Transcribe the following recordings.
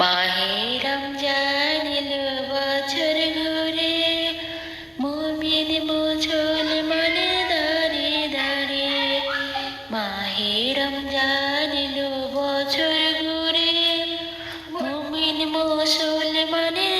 মাহে রমজান এলো বছর ঘুরে, মুমিন মুসলমানে দাঁড়ে দাঁড়ে মাহে রমজান এলো বছর ঘুরে, মুমিন মুসলমানের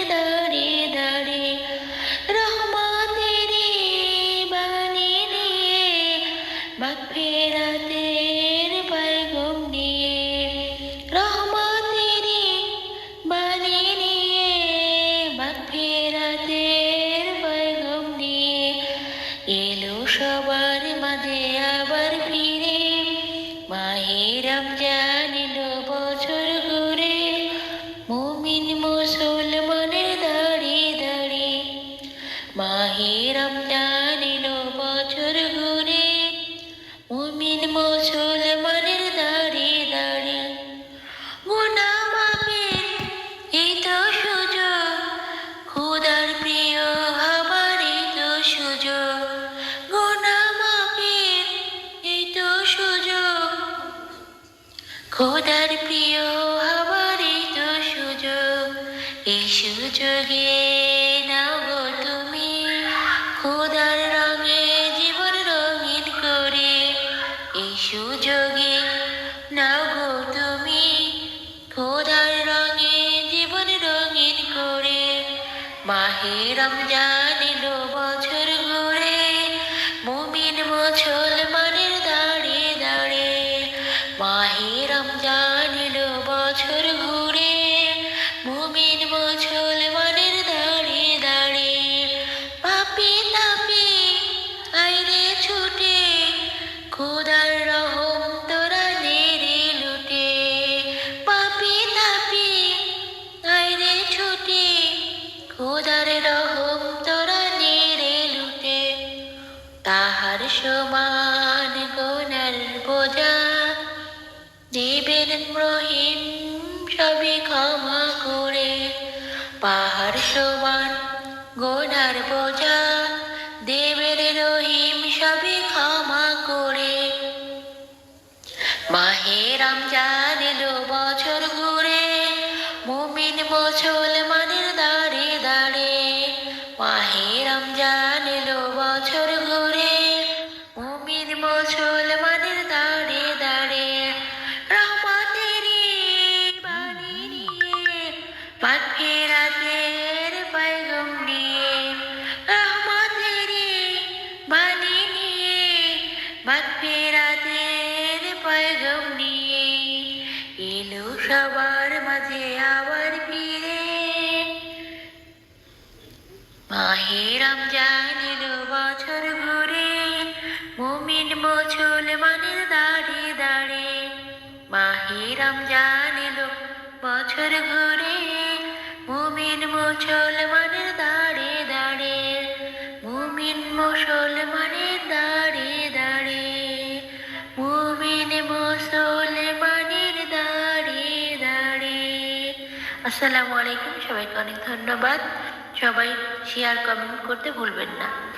মাহে রমজান খোদার প্রিয় হবার এই তো সুযোগ। এই সুযোগে নাও গো তুমি। খোদার রঙে জীবন রঙিন করে, এই সুযোগে নাও গো তুমি। খোদার রঙে জীবন রঙিন করে, মাহে রমজান এলো বছর ঘুরে দাঁড়িয়ে দাঁড়িয়ে আইরে ছুটে, খোদার রহম তোরা লুটে। ছুটে রহম তোরা লুটে। তাহার সমান গোনার বোঝা দেবেন রহিম সবে ক্ষমা করে। পাহাড় সমান, গোনার বোঝা, দেবের রহিম সবে ক্ষমা করে। মাহে রমজান এলো বছর ঘুরে, মুমিন মুসলমানের মাগফিরাতের পয়গম নিয়ে রহমতেরই বাণী নিয়ে মাগফিরাতের পয়গম নিয়ে এলো সবার মাঝে আবার ফিরে। মাহে রমজান এলো বছর ঘুরে মুমিন মুসলমানের দাঁড়ে দাঁড়ে। মাহে রমজান এলো বছর ঘুরে দাঁড়ে দাঁড়ে দাঁড়ে দাঁড়ে দাঁড়ে দাঁড়ে। আসসালামু আলাইকুম, সবাইকে অনেক ধন্যবাদ। সবাই শেয়ার কমেন্ট করতে ভুলবেন না।